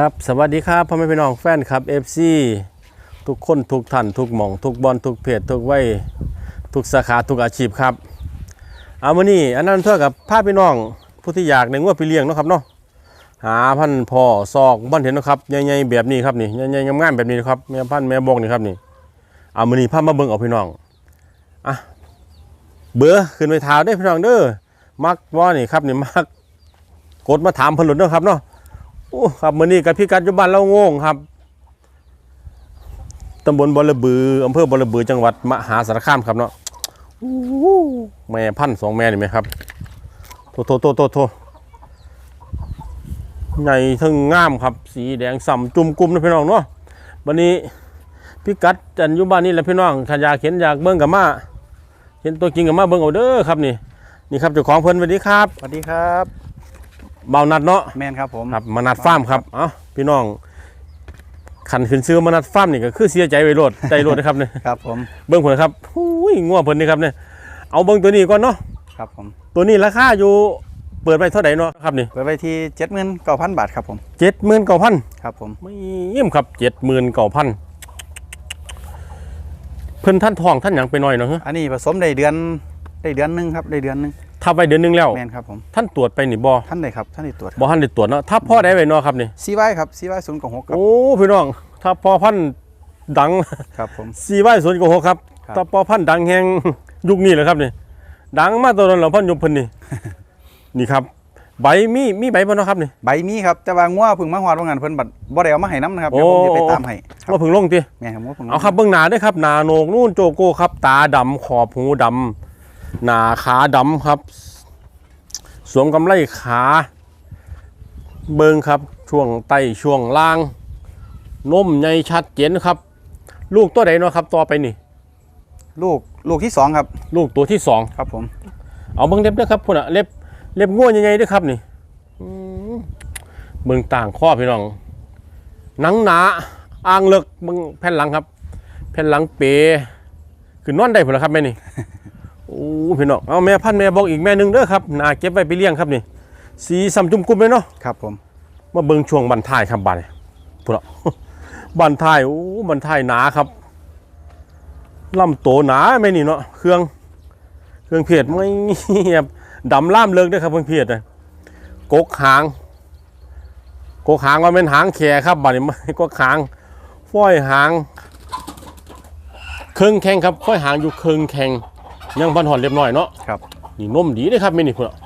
ครับสวัสดีครับพ่อแม่พี่น้องแฟนครับ FC ทุกคนทุกท่านทุกหม่อง ทุกบอลทุกเพจทุกวัยทุกสาขาทุกอาชีพครับ เอามานี่อันนั้นเท่ากับภาพพี่น้องผู้ที่อยากในงวดไปเลี้ยงเนาะครับเนาะหาพันพ่อซอกบ้านเห็นนะครับใหญ่ๆแบบนี้ครับนี่ใหญ่ๆงามๆแบบนี้นะครับแม่พันแม่บอกนี่ครับนี่เอามานี่พามาเบิ่งเอาพี่น้องอะเบื่อขึ้นไปเท้าได้พี่น้องเด้อมักว่านี่ครับนี่มักกดมาถามเพิ่นหลุดเนาะครับเนาะ อ้ครับมื้อนี้กับพี่กัดอยู่บ้านเราโง่งครับตำบลบอระบืออำเภอบอระบือจังหวัดมหาสารคามครับเนาะแม่พันธ์สองแม่นี่ไหมครับโทโทโทโทโทใหญ่ทั้งงามครับ สีแดงส่ำจุ่มกลุ่มนะพี่น้องเนาะวันนี้พี่กัดจันยู่บ้านนี่แหละพี่น้องถ้าอยาเห็นอยากเบิ่งกับมาเห็นตัวจริงกับมาเบิ่งเอาเด้อครับนี่นี่ครับเจ้าของเพิ่นสวัสดีครับสวัสดีครับ เบานัดเนาะแมนครับผมครับมานัดฟาร์มครับเอ้าพี่น้องขันขึ้นซื้อมานัดฟาร์มนี่ก็คือเสียใจไว้โลดใจโลดนะครับเนี่ยครับผมเบิ้งผลครับหุ้ยงัวเพิ่นนี่ครับเนี่ยเอาเบิ้งตัวนี้ก่อนเนาะครับผมตัวนี้ราคาอยู่เปิดไปเท่าไหร่เนาะครับนี่เปิดไปที่เจ็ดหมื่นเก้าพันบาทครับผมเจ็ดหมื่นเก้าพันครับผมไม่เยี่ยมครับเจ็ดหมื่นเก้าพันเพิ่นท่านทองท่านหยังไปหน่อยเนาะฮะอันนี้ผสมได้เดือนได้เดือนหนึงครับได้เดือนหนึง ถ้าไปเดือนหนึงแล้ว แมนครับผมท่านตรวจไปนี่บ่ท่านใดครับท่านได้ตรวจบ่ท่านได้ตรวจเนาะถ้าพ่อได้ไปเนาะครับนี่ ซีไวครับซีไวศูนย์กับหกครับโอ้พี่น้องถ้าพ่อพันธุ์ดัง ครับผม สี่ไว้สวนกโหครับครับ ตะปอพันธุ์ดังแห่งยุคนี้แหละครับนี่ดังมาตอนนั้นเราพันยุคเพิ่นนี่ นี่ครับ ใบมีมีใบบ่เนาะครับนี่ใบมีครับแต่ว่างัวเพึ่งมาหอดว่างานเพิ่นบัดบ่ได้เอามาให้น้ำนะครับเดี๋ยวผมโอ้จะไปตามให้ครับว่าเพิ่งลงติแม่นครับงัวเพึ่งเอาครับเบื้องหน้าด้วยครับหน้าโหนกนู่นโจโก้ครับ ตาดำขอบหูดำ หน้าขาดำครับ สวมกำไลขา เบิ่งครับช่วงไตช่วงล่างนมใหญ่ชัดเจนครับ ลูกตัวใดเนาะครับต่อไปนี่ ลูกลูกที่สองครับ ลูกตัวที่สองครับผม เอาเบิ้งเล็บด้วยครับพุ่นอะเล็บเล็บง่วนยังไงด้วยครับนี่อืมเบิ้งต่างข้อพี่น้อง หนังหนาอ่างเลิกเบิ้งแผ่นหลังครับ แผ่นหลังเปคือนอนได้พุ่นละครับแม่นี่โอ้ พี่น้องเอาแม่พันธุ์แม่บอกอีกแม่หนึงเด้อครับนาเก็บไว้ไปเลี้ยงครับนี่สีสัมจุ่มกุ้มเลยเนาะครับผมมาเบิ้งช่วงบันท้ายครับบันนี่พุ่นอะบันท้ายโอ้บันท้ายหนาครับลำโตหนาแม่นี่เนาะเครื่อง เครื่องเพียดไม่เงียบดำล่ามเลิกด้วยครับเครื่องเพียดนะกกหางกกหางว่าเป็นหางแขครับบัดนี้ไม่กกหางฝ้อยหางเครื่องแข็งครับฝ้อยหางอยู่เครื่องแข็ง ยังพันหอนเรียบร้อยเนาะครับนี่นมดีเลยครับแม่นี่พุ่นอะ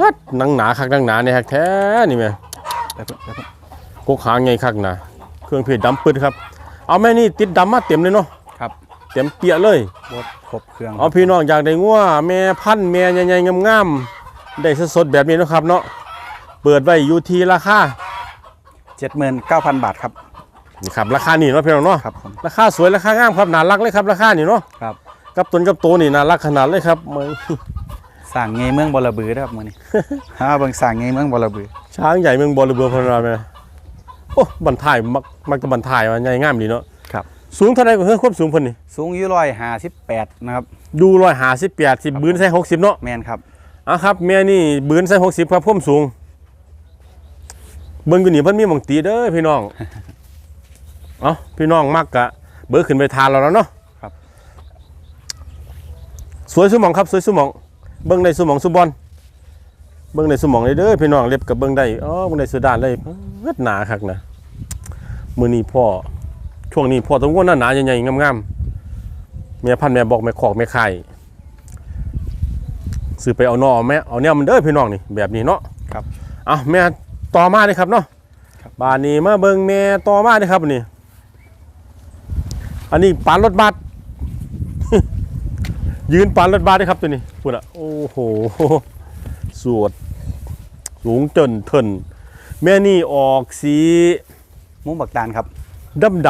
ฮัดหนังหนาคักหนังหนาเนี่ยคักแท้นี่แม่ไปเพิ่นไปเพิ่นกกหางไงคักหนาเครื่องเพียดดำปืดครับ เอาแม่นี่ติดดำมาเต็มเลยเนาะครับเต็มเปียเลยบดครบเครื่องเอาพี่น้องอยากได้งัวแม่พันธุ์แม่ใหญ่ๆงามๆได้สดๆแบบนี้เนาะครับเนาะเปิดไว้อยู่ที่ราคาเจ็ดหมื่นเก้าพันบาทครับนี่ครับราคานี่เนาะพี่น้องเนาะครับผมราคาสวยราคางามครับน่ารักเลยครับราคานี่เนาะครับ กับตนกับโตนี่น่ารักขนาดเลยครับมือสั่งเงยเมืองบอระบือนะครับมื้อนี้ฮาเบิ่งสั่งเงยเมืองบอระบือ ช้างใหญ่เมืองบอระเบือพนราแม่โอ้บันทายมักมักจะบันทายว่าใหญ่งามดีเนาะครับ สูงเท่าไหร่ก็เฮ้ยควบสูงเพิ่นนี่สูงอยู่ร้อยห้าสิบแปดนะครับดูร้อยหาสิบแปดสิบบืนใส่หกสิบเนาะแมนครับอะครับแม่นี่บืนใส่หกสิบครับพ่วามสูงเบิ่งอยู่นี่เพิ่นมีหมองตีเด้อพี่น้อง เอ้าพี่น้องมักกะเบิกขึ้นไปทานเราแล้วเนาะครับ สวยสุหมองครับสวยสุหมอง เบิ่งในสุหมองสุบอลเบิ่งในสุหมองเลยเด้อพี่น้องเล็บกับเบิ่งได้อ๋อเบิ่งในสุดานเลยเฮ็ดหนาคักนะมื้อนี้พ่อช่วงนี้พ่อต้องว่าหนาๆใหญ่ๆงามๆแม่พันธุ์แม่บอกแม่ขอกแม่ไข่ซื้อไปเอานอเอาแม่เอาเนี่ยมันเด้อพี่น้องนี่แบบนี้เนาะครับเอาแม่ต่อมาเลยครับเนาะครับบานนี้มาเบิ่งแม่ต่อมาเลยครับอันนี่อันนี้ปานรถบัส ยืนปานรถบัสเลยครับตัวนี้พูดอะโอ้โหสวด สูงจนเทินแม่นี่ออกสีหมุ้งบักตาลครับดำด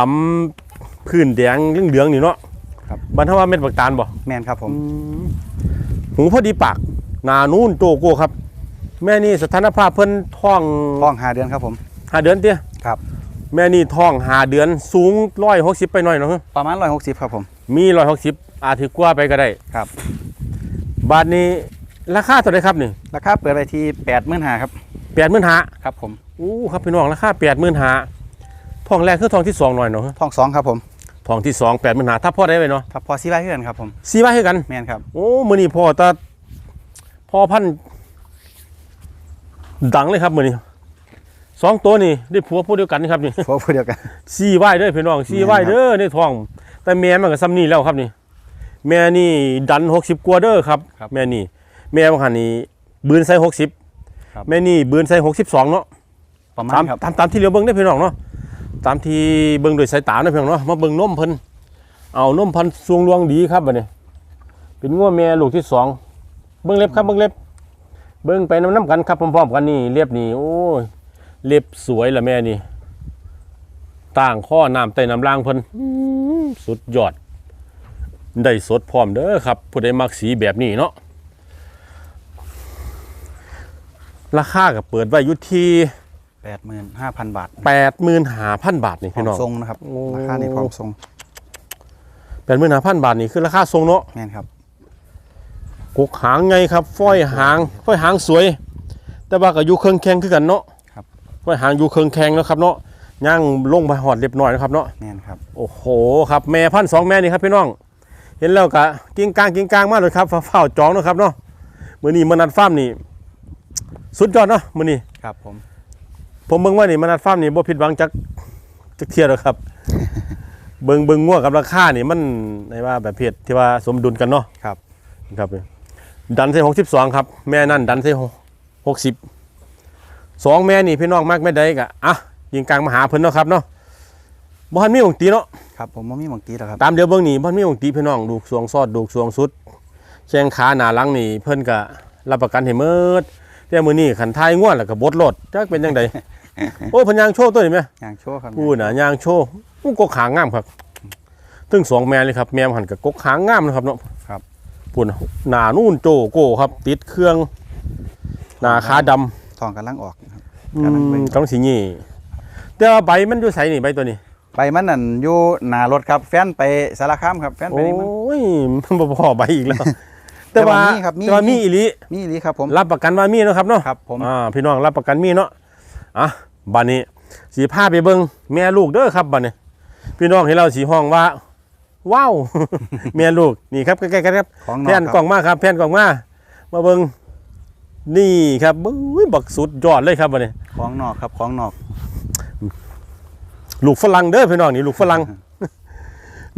ำๆพื้นแดงเหลืองๆนี่เนาะครับบันทว่าเม็ดบักตาลบ่แมนครับผมหูพอดีปากหนานูนโจโก้ครับ แม่นี่สถานภาพเพิ่นท้องท้องหาเดือนครับผมหาเดือนเตี้ยครับ แม่นี่ท้องหาเดือนสูงร้อยหกสิบไปหน่อยเนาะประมาณร้อยหกสิบครับผม มีร้อยหกสิบ อาจถือกว่าไปก็ได้ครับ บาทนี้ราคาเท่าไหรครับนี่ราคาเปิดไปที่แปดหมื่นหาครับแปดหมื่นหาครับผมอู้ครับพี่น้องราคาแปดหมื่นหาทองแรกคือทองที่สองหน่อยเนาะทองสองครับผมทองที่สองแปดหมื่นหาถ้าพ่อได้ไหมเนาะครับพอซีไว้เพื่อนครับผมซีไว้ให้กันแมนครับโอ้มือนี้พ่อตาพ่อพันธุ์ดังเลยครับมือนี้สองตัวนี่ได้ผัวผู้เดียวกันนี่ครับนี่พวกผู้เดียวกันซีไว้เด้อพี่น้องซีไว้เด้อในท้อง แต่แม่มันก็ซ้ำนี่แล้วครับนี่ แม่นี่ดันหกสิบกว่าเด้อครับ แม่นี่ แม่บางหันนี่บืนใส่หกสิบแม่นี่บืนใส่หกสิบสองเนาะประมาตาณมครับ ตามตามที่เรียวเบิ้งได้อพี่น้องเนาะตามที่เบิ้งโดยสายตาเนาะพี่น้องเนาะมาเบิ้งนมเพิ่นเอานมพันธุ์ทรวงรวงดีครับบัดนี้เป็นงัวแม่ลูกที่สองเบิ้งเล็บครับเบิ้งเล็บ เบิ้งไปน้ำน้ำกันครับพร้อมๆกันนี่เล็บนี่โอ้ยเล็บสวยละแม่นี่ต่างข้อน้ำไต่น้ำล่างเพิ่นอื้อสุดยอด ได้สดพร้อมเด้อครับผู้ใดมักสีแบบนี้เนาะราคาก็เปิดไว้อยู่ที่แปดหมื่นห้าพันบาทแปดหมื่นหาพันบาทนี่พร้อพี่มน้อง ทรงนะครับโอ้ ราคานี่พร้อมทรงแปดหมื่นหาพันบาทนี่คือราคาทรงเนาะแมนครับกกหางไงครับฝ้อยหางฝ้อยหางสวย แต่ว่าก็อยู่เครื่องแข็งคือกันเนาะครับฝ้อยหางอยู่เครื่องแข็งแล้วครับเนาะย่างลงไปหอดเรียบร้อยนะครับเนาะแมนครับโอ้โหครับแม่พันสองแม่นี่ครับพี่น้อง เห็นแล้วกะกิ้งกลางกิ้งกลางมากเลยครับฟ้าเฝ้าจองเนาะครับเนาะมือนี้มานัดฟาร์มนี่สุดยอดเนาะมือนี้ครับผม ผมเบิ่งว่านี่มานัดฟาร์มนี่บ่ผิดหวังจักจักเที่ยหรอกครับ เบิ่งเบิ่งง่วกับราคานี่มันในว่าแบบเพจที่ว่าสมดุลกันเนาะครับครับดันใส่หกสิบสองครับ แม่นั่นดันใส่หกสิบสองแม่นี่พี่น้องมากไม่ได้กะอะยิงกลางมาหาเพิ่นเนาะครับเนาะบ่ทันมีวงตีเนาะ ครับผมว่ามีหมองตีแล้วครับตามเดียวเบิ่งนี่บ่ทันมีวงตีพี่น้องดูกสวงซอดดูกสวงสุดแข้งขาหน้าหลังนี่เพิ่นก็รับประกันให้หมืดแต่มื้อนี้ขันทายง่วนแล้วก็บดรถจักเป็นจังไดโอ้เพิ่นยางโชว์ตัวนี้แม่ยางโชว์ครับพูดน่ะยางโชว์อู้กกหางงามครับถึงสองแม่เลยครับ แม่มนหันกับกกหางงามนะครับเนาะครับพูดน่ะหน้านู่นโจโก้ครับ ติดเครื่อง หน้าขาดำทองกำลังออกนะครับอืกำลังเบิ่มงต้องสีนี่แต่ว่าใบมันอยู่ใสนี่ใบตัวนี้ ไปมันนั่นอยู่หน้ารถครับแฟนไปสารคามครับแฟนไปโอ้นี่มัน ยมันบ่พอใบอีกแล้ว แต่ว่าแต่ว่ามีครับมี แต่ว่ามีอีหลีมีอีหลีครับผม รับประกันว่ามีเนาะครับเนาะครับผม อ่าพี่น้องรับประกันมีเนาะอะบัดนี้สีผ้าไปเบิ่งแม่ลูกเด้อครับบัดนี้ พี่น้องเห็นเราสีห้องว่า ว้าว แม่ลูกนี่ครับใกล้ๆกันครับ ของนแผ่นอกกล่องมาครับแผ่นกล่องมามาเบิ่งนี่ครับบึ้ยบักสุดยอดเลยครับบัดนี้ ของนอกครับของนอก ลูกฝรั่งเด้อพี่น้องนี่ลูกฝรั่ง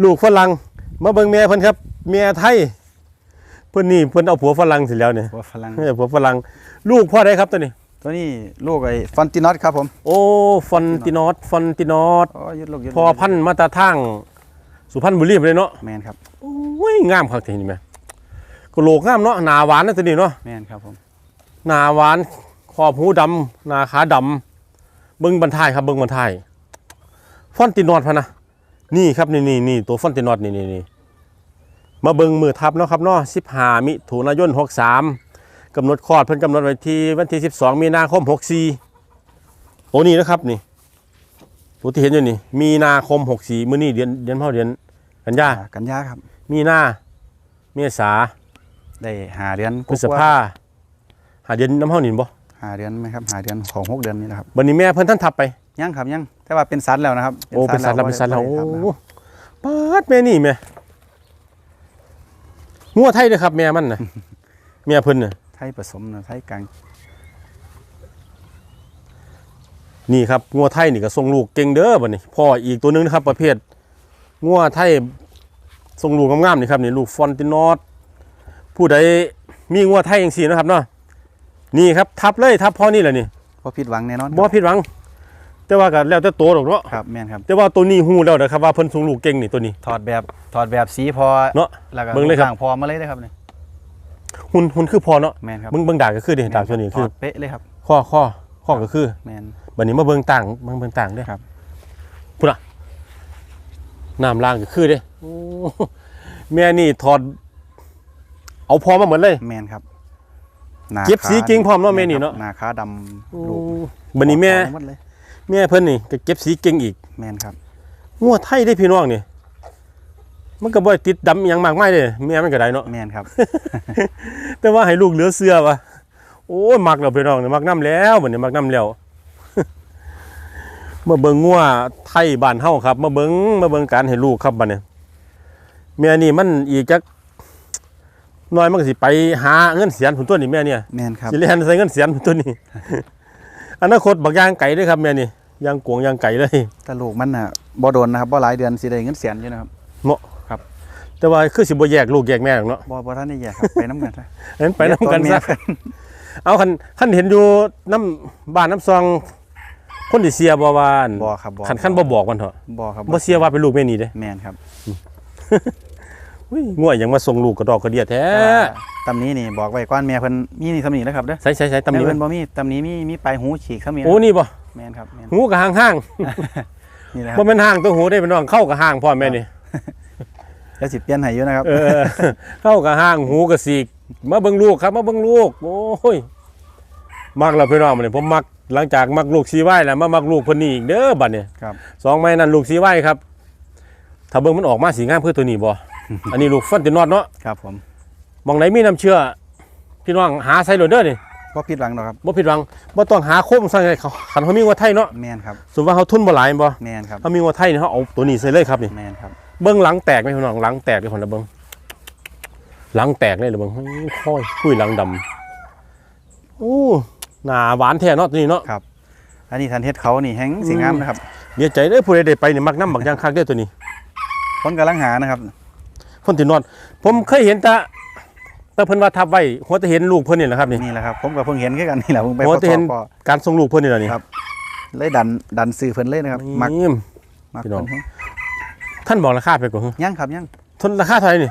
ลูกฝรั่งมาเบิ่งแม่เพิ่นครับแม่ไทยเพิ่นนี่เพิ่นเอาผัวฝรั่งสิแล้วเนี่ยหัวฝรั่งเออผัวฝรั่งลูกพ่อได้ครับตัวนี้ ตัวนี้ลูกไอ้ฟอนตินอตครับผมโอ้ฟอนตินอสฟอนตินอสอ๋อยึดลูกยึดพอพันธุ์มาตาทางสุพรรณบุรีไปเลยเนาะแมนครับโอ้ยงามคักทีนี่แม่กะโหลกงามเนาะหนาหวานนะตัวนี้เนาะแมนครับผมหนาหวานขอบหูดำหนาขาดำเบิ้งบรรทายครับเบิ้งบรรทายฟ อนตินอสพะนะนี่ครับนี่นี่นี่ตัวฟอนตินอสนี่นี่นี่มาเบิ้งมือทับเนาะครับเนาะ15มิถุนายน63กำหนดคลอดเพิ่นกำหนดไว้ที่วันที่12มีนาคม64โอ้นี่นะครับนี่ตัวที่เห็นอยู่นี่ มีนาคม64มื้อนี้เดือนเดือนเท่าเดือนกันยาอ่ากันยาครับ มีนาเมษาได้หาเดือนพฤษภาหาเดือนน้ำเฮานี่บ่หาเดือนไหมครับหาเดือนของหกเดือนนี่นะครับบัดนี้แม่เพิ่นท่านทับไป ยังครับยังแต่ว่าเป็นสัตว์แล้วนะครับโอ้เป็นสัตว์แล้วเป็นสัตว์แล้วบ่โอ้ได้ทำนะครับปาดแม่นี่แม่งัวไทยเด้อครับแม่มันน่ะแม่เพิ่นน่ะไทยผสมนะไทยกลางนี่ครับงัวไทยนี่ก็ส่งลูกเก่งเด้อบัดนี้พ่ออีกตัวหนึงนะครับ ประเภทงัวไทยส่งลูกงามๆนี่ครับนี่ลูกฟอนตินอสผู้ใดมีงัวไทยจังซี่นะครับเนาะนี่ครับทับเลยทับพ่อนี่แหละนี่พอผิดหวังแน่นอนบ่ผิดหวัง แต่ว่าก็แล้วแต่โตดอกเนาะครับแมนครับแต่ว่าตัวนี้ฮู้แล้วนะครับว่าเพิ่นส่งลูกเก่งนี่ตัวนี้ ถอดแบบถอดแบบสีพอเนาะแล้วก็เบิ่งเลยครับต่างพอมาเลยนะครับนี่หุ่นหุ่นคือพอเนาะแมนครับเบิ่งเบิ่งดากก็คือดิดากตัวนี้ถคืออดเป๊ะเลยครับข้อข้อข้อก็คือแมนบัดนี้มาเบิ่งต่างเบิ่งเบิ่งต่างเด้อครับพุ่นน่ะน้ำล่างก็คือเด้โอ้แม่นี่ถอด เอาพอมาเหมือนเลย แมนครับหน้าเก็บสีขาจริงพร้อมเนาะแม่นี่เนาะหน้าขาดำลูกบัดนี้แม่ ออกหมดเลยแม่เพิ่นนี่ก็เก็บสีเก่งอีกแมนครับงัวไทยได้พี่น้องนี่มันก็บ่ได้ติดดำอหยังมากมายเด้แม่มันก็ได้เนาะ แมนครับ แต่ว่าให้ลูกเหลือเสื้อวะโอ้ยมักแล้วพี่น้องเนี่ยมักน้ำแล้วบัดนี้มักน้ำแล้ว มาเบิ่งงัวไทยบ้านเฮาครับ มาเบิ่งมาเบิ่งการให้ลูกครับบัดนี้แม่นี่มันอีกจักหน้อยมันก็สิไปหาเงินเสียนผุนตัวนี้แม่เนี่ยแม่นครับ สิเรียนใส่เงินเสียนผุนตัวนี้อนาคตบักย่างไก่เด้อครับแม่นี่ ย่างกวงย่างไก่เลยแต่ลูกมันน่ะบ่โดนนะครับบ่หลายเดือนสิได้เงินแสนอยู่นะครับเนาะครับ แต่ว่าคือสิบ่แยกลูกแยกแม่หรอกเนาะบ่บ่ทันได้แยกครับไปน้ำกันซะเห็นไปนํกันเดี๋ยวซะตอแม่เอาคันคันเห็นอยู่น้ำบ้านน้ำซองคนที่เสียบ่ว่าอั่นบ่ครับบ่คันคันบ่บอกมันเถอะบ่ครับบ่เสียว่าเป็นลูกแม่นี่เด้แม่นครับ อุ้ยง่วยยังมาส่งลูกกระดอกกระเดียแท้ตำนี้นี่บอกไว้ก่อนแม่เพิ่นมีนี่ตำนี้แล้วครับเด้อใส่ใส่ใส่ตำนี้แม่มัเพิ่นนบ่มีตำนี้มีมีปลายหูฉีกซะมีโอ้นี่บ่แม่นครับแม่นหูกับห่างห่างนี่แหละคบ่รับแม่นห่างตัวหูได้เป็นน้องเข้ากับห่างพ่อแม่นี่แล้วสิเปลี่ยนให้อยู่นะครับเออเข้ากับห่างหูกับสีกมาเบิ่งลูกครับมาเบิ่งลูก โอ้ยมักแล้วพี่น้องมันนี่ผมมักหลังจากมักลูกซีไว้แล้วมามักลูกเพิ่นนี่อีกเด้อบัดนี้ครับสองไม้นั่นลูกซีไว้ครับ ถ้าเบิ่งมันออกมาสีงามคือตัวนี้บ่ อันนี้ลูกฟันตินอดเนาะครับผมมองไหนมีน้ำเชื่อ พี่น้องหาใส่โหลดเด้อนี่บ่ผิดหวังดอกครับบ่ผิดหวังบ่ต้องหาโคมใส่ให้เขาคันเขามีงัวไทยเนาะแม่นครับสมมุติว่าเขาทุนบ่หลายบ่แม่นครับเขามีงัวไทยนี่เขาเอาตัวนี้ใส่เลยครับนี่แม่นครับเบิ้งหลังแตกไหมพี่น้องหลังแตกเลยคนละเบิ้งหลังแตกเลยเหรือเบิ้งเฮ้ยค่อยคุยหลังดำอู้หน้าหวานแท้เนาะตัวนี้เนาะอันนี้ทันเฮ็ดเขานี่แฮงสิงามนะครับเดี๋ยวใจได้อผู้ใดได้ไปนี่มักน้ำบักยางคักได้อตัวนี้คนกำลังหานะครับ คนที่นอน ผมเคยเห็นแต่แต่เพิ่นว่าทับไว้หัวจะเห็นลูกเพิ่นนี่แหละครับนี่นี่แหละครับผมก็เพิ่งเห็นคือกันนี่แหละผมไปโอ้พอแต่เห็นพอการส่งลูกเพิ่นนี่แหละนี่ครับ เลยดันดันซื้อเพิ่นเลยนะครับมักนี่ มักพี่น้อง เพิ่นแฮงท่านบอกราคาไปก่อนยังครับยังทนราคาเท่าไหร่นี่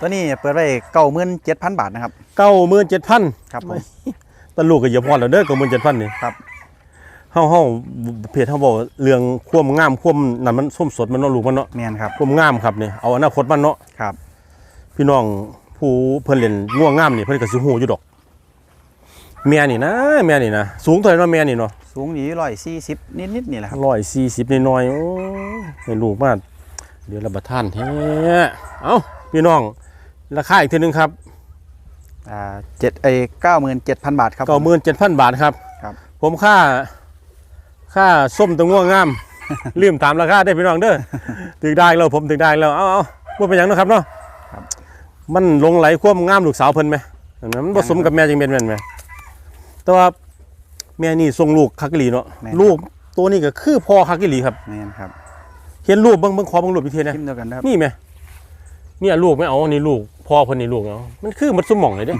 ตัวนี้เปิดไว้เก้าหมื่นเจ็ดพันบาทนะครับเก้าหมื่นเจ็ดพันครับผมตลูกก็เหยียบพอแล้วเด้อเก้าหมื่นเจ็ดพันนี่ครับ เฮาเฮาเพจเฮาบอกเรื่องความงามความนั่นมันส้มสดมันเนาะลูกมันเนาะแม่นครับความงามครับนี่เอาอนาคตมันเนาะครับ พี่น้องผู้เพิ่นเล่นง่วงงามนี่เพิ่นก็สิฮู้อยู่ดอกแม่นี่นะแม่นี่นะสูงเท่าไหร่เนาะแม่นี่เนาะสูงอยู่ร้อยสี่สิบนิดๆนี่แหละครับ140น้อยๆโอ้ยให้ลูกมาเดี๋ยวรับประทานแท้เอ้าพี่น้องราคาอีกเทีนึงครับอ่าเจ็ดไอ้เก้าหมื่นเจ็ดพันบาทครับผม97,000บาทครับครับ ผมค่า ค่าส้มตัวง่วงงาม ลืมถามราคาได้อพี่น้องเด้อถึงได้แล้วผมถึงได้แล้วเอาเอาบ่เป็นหยังเนาะครับเนาะครับมันหลงไหลความงามลูกสาวเพิ่นไหมอันนั้นมันผสมกับแม่จังเป็นแม่นไหมแต่ว่าแม่นี่ส่งลูกคักอีหลีเนาะแม่นลูกตัวนี้ก็คือพ่อคักอีหลีครับ แม่นครับเห็นรูปเบิ่งเบิ่งขอเบิ่งรูปอีกทีนะ ทิมเดียวกันนะครับนี่ไหมเนี่ยลูกไม่เอานี่ลูกพ่อเพิ่นนี่ลูกเนาะมันคือมันสมองเลยเด้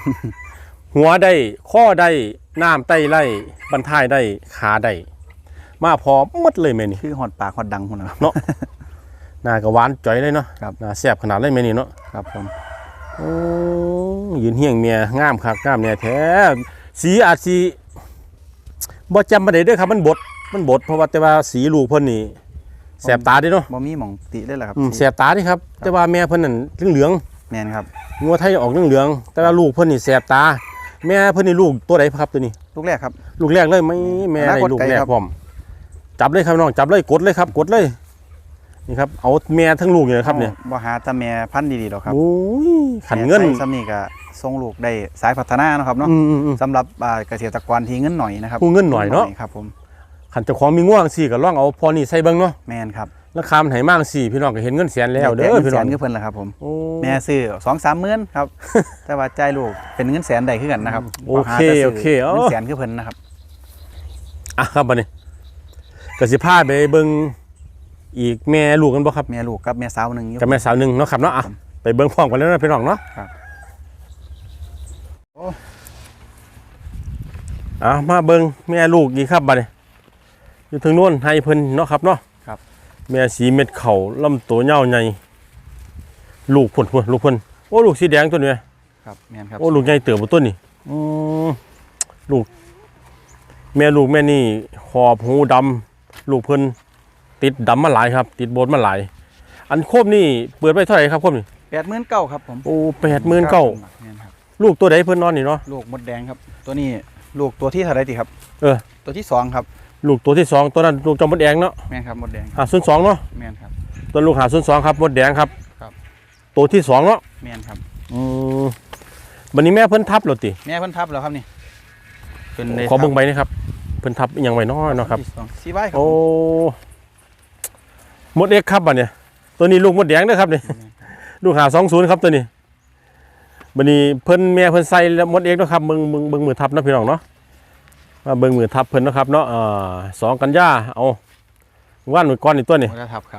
หัวได้ข้อได้น้ำไตไล่บรรทายได้ขาได้ มาพอหมดเลยแม่นี่คือหอดปากหอดดังคนนะครับหน้าก็หวานจ่อยเลยเนาะครับหน้าแซ่บขนาดเลยแม่นี่เนาะครับผมโอ้ยืนเฮียงเมียงามคักงามเนี่ยแท้สีอาจสีบ่จำบ่ได้เด้อครับมันบดมันบดเพราะว่าแต่ว่าสีลูกเพิ่นนี่แสบตาเด้เนาะบ่มีหม่องติเลยแหละครับอืมแสบตาเดิครับ แต่ว่าแม่เพิ่นนั่นเหลืองแม่นครับๆงัวไทยออกเหลืองๆแต่ว่าลูกเพิ่นนี่แสบตา แม่เพิ่นนี่ลูกตัวใดครับตัวนี้ ลูกแรกครับ ลูกแรกเลยไม่แม่อนาได้คตลูกไกลแรกครับพร้อม จับเลยครับน้องจับเลยกดเลยครับ กดเลย นี่ครับเอาแม่ทั้งลูกอยู่นะครับเนี่ยบ่หาแตาแม่พันธุ์ดีๆหรอกครับโอ้ยขันเงินแม่ไทยซ้ำนี่ก็ส่งลูกได้สายพัฒนาเนาะครับเนาะอืมอืมอืมสำหรับอ่าเกษตรกรที่เงินหน่อยนะครับผู้เงินหน่อยเนาะครับผมขันเจ้าของมีง่วงสี่ก็ลองเอาพอนี่ใส่เบิ่งเนาะแม่นครับราคามันไหมากสี่พี่น้องก็เห็นเงินแสนแล้วเด้ต่องินพี่แสน้องนคือเพิ่นล่ะครับผมโอ้แม่ซื้อสองสามหมื่นครับ แต่ว่าจ่ายลูกเป็นเงินแสนใดคือกันนะครับโอเคบ่หาแต่ซื้โอเคเอาเงินแสนคือเพิ่นนะครับอะครับบัดนี้ ก็สิพาไปเบิ่งอีกแม่ลูกกันบ่ครับแม่ลูกกับแม่สาวหนึงอยู่ กับแม่สาวหนึงเนาะครับเนาะอะไปเบิ่งพร้อมกันแล้วนะพี่น้องเนาะครับอะมาเบิ่งแม่ลูกอีกครับบัดนี้อยู่ทางโน้นให้เพิ่นเนาะครับเนาะครับ แม่สีเม็ดเข่าลำตัวยาวใหญ่ลูกพุ่นพุ่นลูกเพิ่นโอ้ลูกสีแดงตัวนี้ครับแม่นครับโอ้ลูกใหญ่เติบบ่ตัวนี้อืมลูก แม่ลูกแม่นี่ขอบหูดำ ลูกเพิ่นติดดำมาหลายครับ ติดโบนมาหลาย อันโคบนี่เปิดไปเท่าไหร่ครับโคบนี่แปดหมื่นเก้าครับผมโอ้แปดหมื่นเก้าแม่นครับลูกตัวใดเพิ่นนอนนี่เนาะลูกมดแดงครับ ตัวนี้ลูกตัวที่เท่าไหรติครับ เออ ตัวที่สองครับ ลูกตัวที่สองตัวนั้นลูกจอมมดแดงเนาะแม่นครับมดแดงหาส่วนสองเนาะแม่นครับตัวลูกหาส่วนสองครับมดแดงครับครับตัวที่สองเนาะแม่นครับอืมบันนี้แม่เพิ่นทับแล้วติแม่เพิ่นทับแล้วครับนี่เป็นได้ขอเบิ่งทับใบนี่ครับ เพิ่นทับอหยังไว้น้อยเนาะครับที่สองสีใบครับโอ้มดเอ็กครับบัดเนี่ย ตัวนี้ลูกมดแดงเด้อครับนี่ ลูกหาสองศูนย์ครับตัวนี้บัดนี้เพิ่นแม่เพิ่นใส่แล้วมดเอ็กเนาะครับเบิ่งเบิ่งเบิ่งมือทับเนาะพี่น้องเนาะมาเบิ่งมือทับเพิ่นเนาะครับเนาะเอ่อสองกันยาเอาว่านมือก้อนนี่ตัวนี้วัฒนธรรมครับ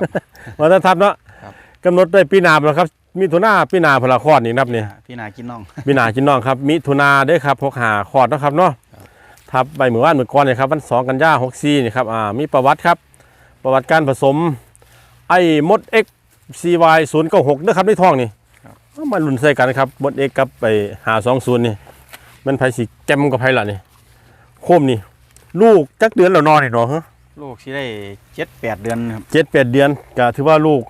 ว่าถ้าทับเนาะครับกำหนดได้ปีหน้าแล้วครับ มิถุนาปีหน้าพนละคลอดนี่นับนี่พี่นากินน้อง ปีหน้าจินน้องครับ มิถุนาเด้อครับหกหาคลอดเนาะครับเนาะครับ ทับใบมือว่านมือก้อนนี่ครับวันสองกันยาหกสี่นี่ครับอ่ามีประวัติครับ ประวัติการผสมไอ้มดเอ็กซีวายศูนย์เก้าหกนะครับในท้องนี่เอามาลุ่นใส่กันครับมดเอ็กกับไปหาสองศูนย์นี่มันไผสีแกมกับไผล่ะนี่โคมนี่ ลูกจักเดือนแล้วนอนนี่เนาะฮะลูกที่ได้เจ็ดแปดเดือนครับเจ็ดแปดเดือนก็ถือว่าลูก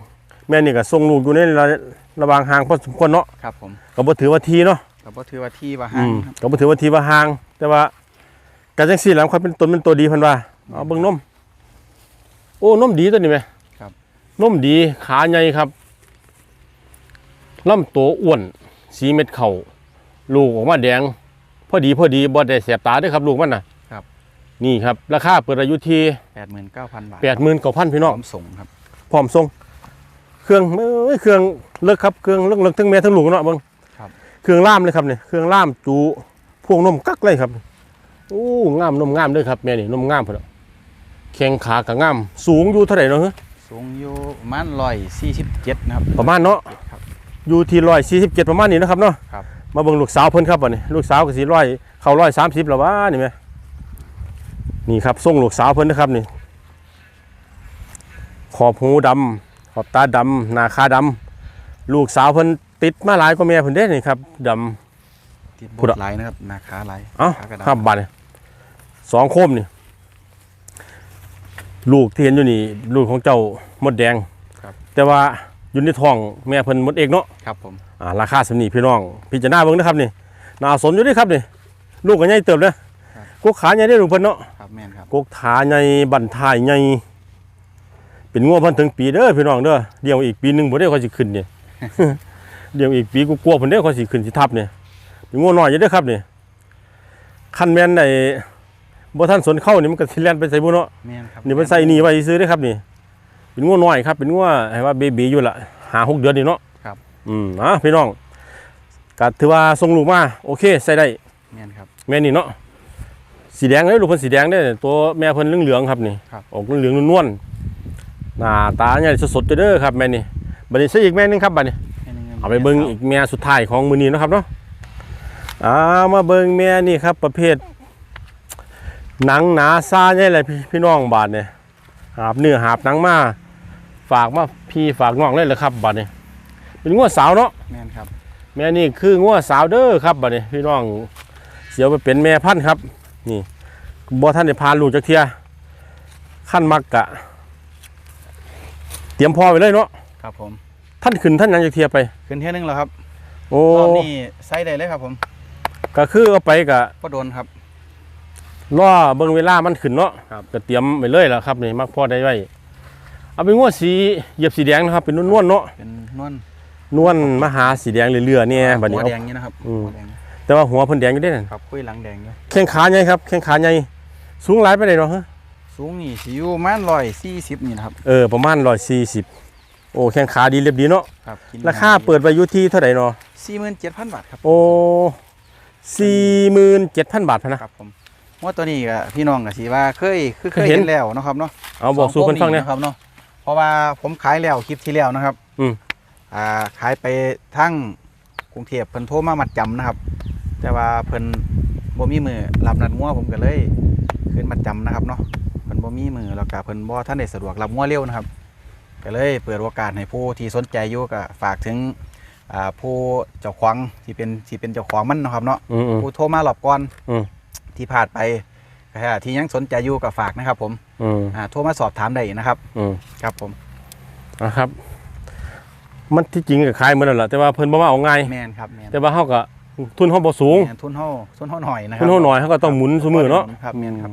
แม่นี่ก็ส่งลูกอยู่ในระระหวางห่างพอสมควรเนาะครับผมก็บ่ถือว่าทีเนาะก็บ่ถือว่าที่ว่าอืห้างมครับก็บ่ถือว่าทีว่าห่าง แต่ว่า การจังซี่แล้วค่อยเป็นตนเป็นตัวดีเพิ่นว่าเอาเบิ่งนมโอ้นมดีตัวนี้แม่ครับนมดีขาใหญ่ครับลำตัวอ้วนสีเม็ดเข่าลูกออกมาแดง พอดีพอดีบ่ได้แสบตาเด้อครับ ลูกมันน่ะครับ นี่ครับ ราคาเปิดอายุที่แปดหมื่นเก้าพันบาท89,000พี่พน้ร้อองมส่งครับพร้อมส่งเครื่องเอ้ยเครื่องเลิกครับเครื่องเลิกเลิกทั้งแม่ทั้งลูกเนาะเบิ่งครับเครื่องล่ามเลยครับเนี่ยเครื่องล่ามจูพวงนมกักเลยครับโอ้งามนมงามเลยครับแม่นี่นมงามพุ่นอะแข้งขาก็งาม สูงอยู่เท่าไหร่เนาะฮะสูงอยู่ประมาณร้อยสี่สิบเจ็ดนะครับประมาณเนาะครับอยู่ที่ร้อยสี่สิบเจ็ดประมาณนี้นะครับเนาะครับมาเบิ่งลูกสาวเพิ่นครับวันนี้ลูกสาวก็สิร้อยเข้าร้อยสามสิบแล้ววะนี่ไหมนี่ครับส่งลูกสาวเพิ่นนะครับนี่ขอบหูดำขอบตาดำหน้าคาดำลูกสาวเพิ่นติดมาหลายกว่าแม่เพิ่นเด้นี่ครับดำติดพูบุดตอะรไหลายนะครับนาคาไหลายเอ้าขากระดาษครับบัตร สองโคมนี่ลูกที่เห็นอยู่นี่ลูกของเจ้ามดแดงครับ แต่ว่าอยู่ในท้องแม่เพิ่นมดเอกเนาะครับผมอ่าราคาสำนีพี่น้อง พิจารณาเบิ่งนะครับนี่น่าสนอยู่เด้วยครับนี่ลูกก็ใหญ่เติบเด้อกุกขาใหญ่ได้อลูกเพิ่นเนาะครับแม่นครับกุกขาใหญ่บันท้ายใหญ่เป็นงัวเพิ่นถึงปีเด้อพี่น้องเด้อเดี๋ยวอีกปีหนึงบ่ได้ค่อยสิขึ้นนี่เดี๋ยวอีกปีกูกลัวเพิ่นเด้อค่อยสิขึ้นสิทับนี่เป็นงัวน้อยอยู่เด้อครับนี่คันแม่นไอ้ บ่ทันสนเข้านี่มันก็สิแล่นไปใส่บุเนาะแม่นครับนี่เพิ่นใส่นี่ไว้ซื้อเด้อครับนี่ เป็นงัวน้อยครับ เป็นงัวให้ว่าเบบีอยู่ล่ะหาหกเดือนนี่เนาะครับอืมอะพี่น้องก็ถือว่าส่งลูกมาโอเคใส่ได้แม่นครับ แม่นี่เนาะสีแดงเลยลูกเพิ่นสีแดงได้อตัวแม่เพิ่นเหลืองๆครับนี่ครับ ออกเหลืองๆนวลๆหน้าตาใหญ่สดๆเด้อครับแม่นี่บัดนี้ใส่อีกแม่หนึงครับบัดนี้ แม่นึงเอาไปเบิ่งอีกแม่สุดท้ายของมื้อนี้เนาะครับเนาะเอามาเบิ่งแม่นี่ครับ ประเภท หนังหนาซาใหญ่เลยพี่พี่น้องบาดเนี่ยหาบเนื้อหาบหนังมาฝากมาพี่ฝากน้องเลยเลยครับบาดนี้เป็นงัวสาวเนาะแม่นครับ แม่นี่คืองัวสาวเด้อครับบัดนี้พี่น้องเสียวไปเป็นแม่พันธุ์ครับ นี่บ่ท่านได้พาลูกจักเทียขั้นมักกะ เตรียมพอไว้เลยเนาะครับผม ท่านขึ้นท่านหยังจักเทียไป ขึ้นเที่ยหนึงแล้วครับโอ้รอบนี้ใส่ได้เลยครับผม ก็คือเอาไปกะก็โดนครับ รอเบิ่งเวลามันขึ้นเนาะครับ ก็เตรียมไว้เลยล่ะครับนี่มักพอได้ไว้เอาเป็นงัวสีเหยียบสีแดงนะครับเป็นนวลๆเนาะเป็นนวลนวลมาหาสีแดงเรื่อยๆเนี่ยบัดนี้หัวเอา แดงนี่นะครับอืม หัวแดงแต่ว่าหัวเพิ่นแดงอยู่เด้นั่นครับคุยหลังแดงอยู่แข้งขาใหญ่ครับแข้งขาใหญ่สูงหลายไปานใดเนาะฮะสูงนี่สิอยู่ประมาณร้อยสี่สิบนี่นะครับเออประมาณ140โอ้แข้งขาดีเรียบดีเนาะครับกินราคาเปิดไว้อยู่ที่เท่าไหร่เนาะสี่หมื่นเจ็ดพันบาทครับโอ้47,000 บาทพะนะครับผม ว่าตัวนี้ก็พี่น้องก็สิว่าเคยคือเคยเคยเห็เห็นนแล้วเนาะครับเนาะเอาบอกสู่เพิ่นฟังเนี่ยสอตัวนะครับเนาะเพราะว่าผมขายแล้วคลิปที่แล้วนะครับ อืมอ่าขายไปทั้งกรุงเทพเพิ่นโทรมามัดจำนะครับ แต่ว่าเพิ่นบ่มีมือรับนัดงัวผมก็เลยขึ้นมัดจำนะครับเนาะเพิ่นบ่มีมือแล้วก็เพิ่นบ่ท่านได้สะดวกรับงัวเร็วนะครับก็เลยเปิดโอกาสให้ผู้ที่สนใจอยู่ก็ฝากถึงอ่าผู้เจ้าของที่เป็นที่เป็นเจ้าของมันเนาะครับเนาะอืมผู้โทรมาหลอบก่อน อืมที่ผ่านไปก็ให้ที่ยังสนใจอยู่ก็ฝากนะครับผมอืมอ่าโทรมาสอบถามได้นะครับ อืมครับผมนะครับ มันที่จริงก็ขายเหมือนนั่นแหละแต่ว่าเพิ่นบ่มาเอาง่ายแมนครับแมนแต่ว่าเฮาก็ทุนเฮาบ่สูงแม่นทุนเฮาทุนเฮาหน่อยนะครัทุนเฮาน้อยเฮาก็ต้องหมุนซุมือเนาะครับแมนครับ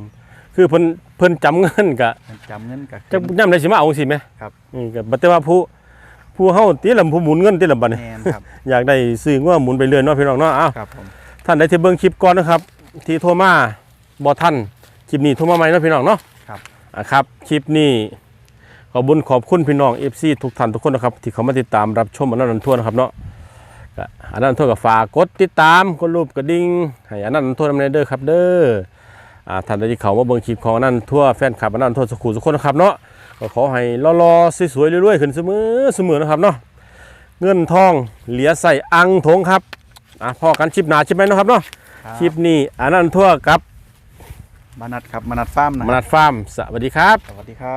คือเพิ่นเพิ่นจำเงินก็จำเงินกับจักยามใดสิมาเอาสิแหมครับนี่ก็บ่แต่ว่าผู้ผู้เฮาติละผู้หมุนเงินติละบัดนี้แมนครับอยากได้ซื้องัวหมุนไปเรื่อยเนาะพี่น้องเนาะอ้าวครับผมท่านใดที่เบิ่งคลิปก่อนนะครับ ที่โทรมาบ่ทันคลิปนี้โทรมาใหม่เนาะพี่น้องเนาะครับอะครับคลิปนี้ขอบุญขอบคุณพี่น้อง FC ทุกท่านทุกคนนะครับที่เขามาติดตามรับชมอันนั้นอันทั่วนะครับเนาะก็อันนั้นอันทั่วกับฝากกดติดตามกดรูปกระดิ่งให้อันนั้นอันทั่วนำเนเด้อครับเด้ออ่าท่านใดที่เขามาเบิ่งคลิปของอันนั้นทั่วแฟนคลับอันนั้นทั่วสุขุสุขคนนะครับเนาะก็ขอให้รอๆสวยๆรวยๆขึ้นเสมอเสมอนะครับเนาะเงินทองเหลียใส่อังถงครับอะพอกันชิปหนาชิปไหมเนาะครับเนาะ ครับคลิปนี้อันนั้นทั่วกับมานัดครับมานัดฟาร์มนะมนัดฟาร์มสวัสดีครับ สวัสดีครับ